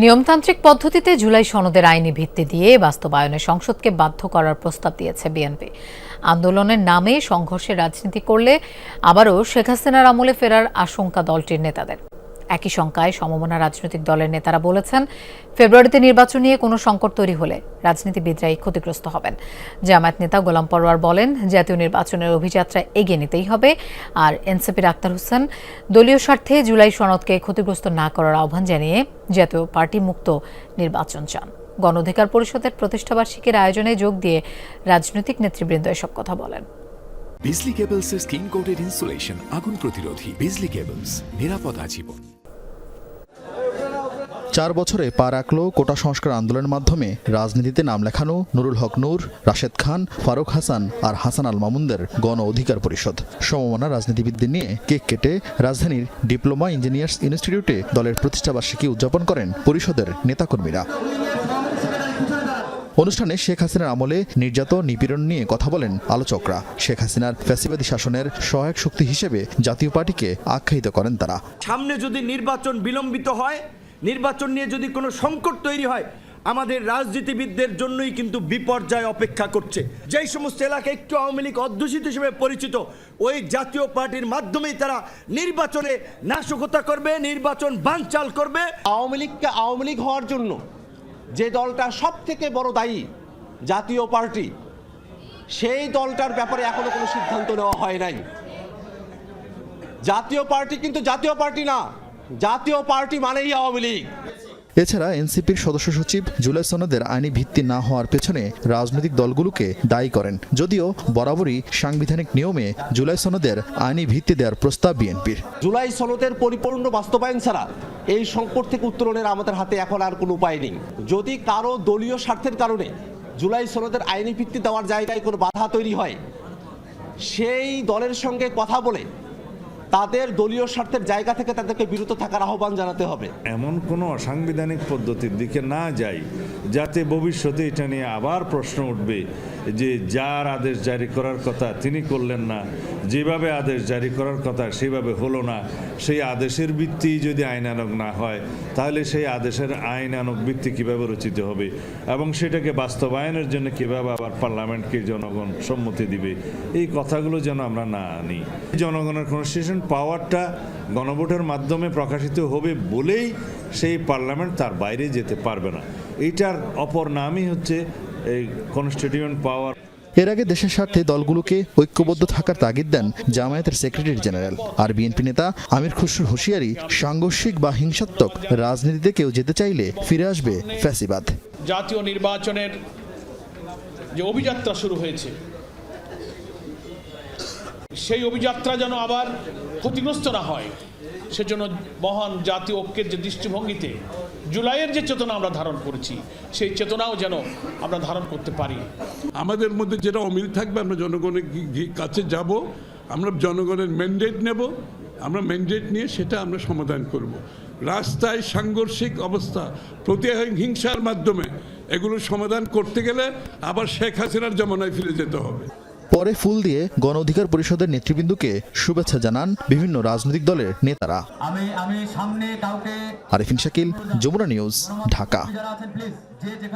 নিয়মতান্ত্রিক পদ্ধতিতে জুলাই সনদের আইনি ভিত্তি দিয়ে বাস্তবায়নে সংসদকে বাধ্য করার প্রস্তাব দিয়েছে বিএনপি। আন্দোলনের নামে সংঘর্ষে রাজনীতি করলে আবারও শেখ হাসিনার আমলে ফেরার আশঙ্কা দলটির নেতাদের। একই শঙ্কায় সমমনা রাজনৈতিক দলের নেতারা বলেছেন, ফেব্রুয়ারিতে নির্বাচন নিয়ে কোনো সংকট তৈরি হলে রাজনীতিবিদরাই ক্ষতিগ্রস্ত হবেন। জামায়াত নেতা গোলাম পরোয়ার বলেন, জাতীয় নির্বাচনের অভিযাত্রা এগিয়ে নিতেই হবে। আর এনসিপির আক্তার হোসেন, দলীয় স্বার্থে জুলাই সনদকে ক্ষতিগ্রস্ত না করার আহ্বান জানিয়ে জাতীয় পার্টি মুক্ত নির্বাচন চান। গণ অধিকার পরিষদের প্রতিষ্ঠাবার্ষিকীর আয়োজনে যোগ দিয়ে রাজনৈতিক নেতৃবৃন্দ এসব কথা বলেন। বিজলি কেবলসের স্কিন কোটেড ইনসুলেশন আগুন প্রতিরোধী বিজলি কেবলস, নিরাপদ আজীবন। চার বছরে পা রাখল কোটা সংস্কার আন্দোলনের মাধ্যমে। রাজনীতিতে নাম লেখানো নুরুল হক নূর, রাশেদ খান, ফারুক হাসান আর হাসান আল মামুনদের গণ অধিকার পরিষদ। সমমনা রাজনীতিবিদদের নিয়ে কেক কেটে রাজধানীর ডিপ্লোমা ইঞ্জিনিয়ার্স ইনস্টিটিউটে দলের প্রতিষ্ঠাবার্ষিকী উদযাপন করেন পরিষদের নেতাকর্মীরা। অনুষ্ঠানে শেখ হাসিনার আমলে নির্যাতন, নিপীড়ন নিয়ে কথা বলেন আলোচকরা। শেখ হাসিনার ফ্যাসিবাদী শাসনের সহায়ক শক্তি হিসেবে জাতীয় পার্টিকে আখ্যায়িত করেন তারা। সামনে যদি নির্বাচন বিলম্বিত হয় নির্বাচন নিয়ে যদি কোনো সংকট তৈরি হয়, আমাদের রাজনীতিবিদদের জন্যই কিন্তু বিপর্যয় অপেক্ষা করছে। যেই সমস্ত এলাকা একটু আওয়ামী লীগ অধ্যুষিত হিসেবে পরিচিত, ওই জাতীয় পার্টির মাধ্যমেই তারা নির্বাচনে নাশকতা করবে, নির্বাচন বানচাল করবে। আওয়ামী লীগকে আওয়ামী লীগ হওয়ার জন্য যে দলটা সব থেকে বড় দায়ী জাতীয় পার্টি, সেই দলটার ব্যাপারে এখনও কোনো সিদ্ধান্ত নেওয়া হয় নাই। জাতীয় পার্টি কিন্তু জাতীয় পার্টি না। জাতীয় পার্টি মানেই আওয়ামী লীগ। এছাড়া এনসিপির সদস্য সচিব জুলাই সনদের আইনি ভিত্তি না হওয়ার পেছনে রাজনৈতিক দলগুলোকে দায়ী করেন। যদিও বরাবরই সাংবিধানিক নিয়মে জুলাই সনদের আইনি ভিত্তি দেওয়ার প্রস্তাব বিএনপির। জুলাই সনদের পরিপূর্ণ বাস্তবায়ন ছাড়া এই সংকট থেকে উত্তরণের আমাদের হাতে এখন আর কোনো উপায় নেই। যদি কারও দলীয় স্বার্থের কারণে জুলাই সনদের আইনি ভিত্তি দেওয়ার জায়গায় কোনো বাধা তৈরি হয় সেই দলের সঙ্গে কথা বলে তাদের দলীয় স্বার্থের জায়গা থেকে তাদেরকে বিরত থাকার আহ্বান জানাতে হবে। এমন কোনো অসাংবিধানিক পদ্ধতির দিকে না যাই, যাতে ভবিষ্যতে এটা নিয়ে আবার প্রশ্ন উঠবে যে যার আদেশ জারি করার কথা তিনি করলেন না, যেভাবে আদেশ জারি করার কথা সেভাবে হলো না, সেই আদেশের ভিত্তি যদি আইনানক না হয়, তাহলে সেই আদেশের আইনানক ভিত্তি কীভাবে রচিত হবে এবং সেটাকে বাস্তবায়নের জন্য কীভাবে আবার পার্লামেন্টকে জনগণ সম্মতি দিবে, এই কথাগুলো যেন আমরা না আনি। জনগণের কনস্টিটিউশন পাওয়ারটা গণভোটের মাধ্যমে প্রকাশিত হবে বলেই সেই পার্লামেন্ট তার বাইরে যেতে পারবে না। এইটার অপর নামই হচ্ছে এই কনস্টিটিউয়েন্ট পাওয়ার। এর আগে দেশের স্বার্থে দলগুলোকে ঐক্যবদ্ধ থাকার তাগিদ দেন জামায়াতের সেক্রেটারি জেনারেল। আর বিএনপি নেতা আমির খুসরুর হুঁশিয়ারি সাংঘর্ষিক বা হিংসাত্মক রাজনীতিতে কেউ যেতে চাইলে ফিরে আসবে ফ্যাসিবাদ। জাতীয় নির্বাচনের যে অভিযাত্রা শুরু হয়েছে সেই অভিযাত্রা যেন আবার ক্ষতিগ্রস্ত না হয়, সেজন্য মহান জাতীয় ঐক্যের যে দৃষ্টিভঙ্গিতে জুলাইয়ের যে চেতনা আমরা ধারণ করেছি, সেই চেতনাও যেন আমরা ধারণ করতে পারি। আমাদের মধ্যে যেটা অমিল থাকবে, আমরা জনগণের কাছে যাব, আমরা জনগণের ম্যান্ডেট নেব, আমরা ম্যান্ডেট নিয়ে সেটা আমরা সমাধান করব। রাস্তায় সাংঘর্ষিক অবস্থা, প্রতিহিংসার মাধ্যমে এগুলো সমাধান করতে গেলে আবার শেখ হাসিনার জমানায় ফিরে যেতে হবে। পরে ফুল দিয়ে গণ অধিকার পরিষদের নেতৃবৃন্দকে শুভেচ্ছা জানান বিভিন্ন রাজনৈতিক দলের নেতারা। আমি আমি সামনে কাউকে আরিফিন শাকিল যমুনা নিউজ ঢাকা।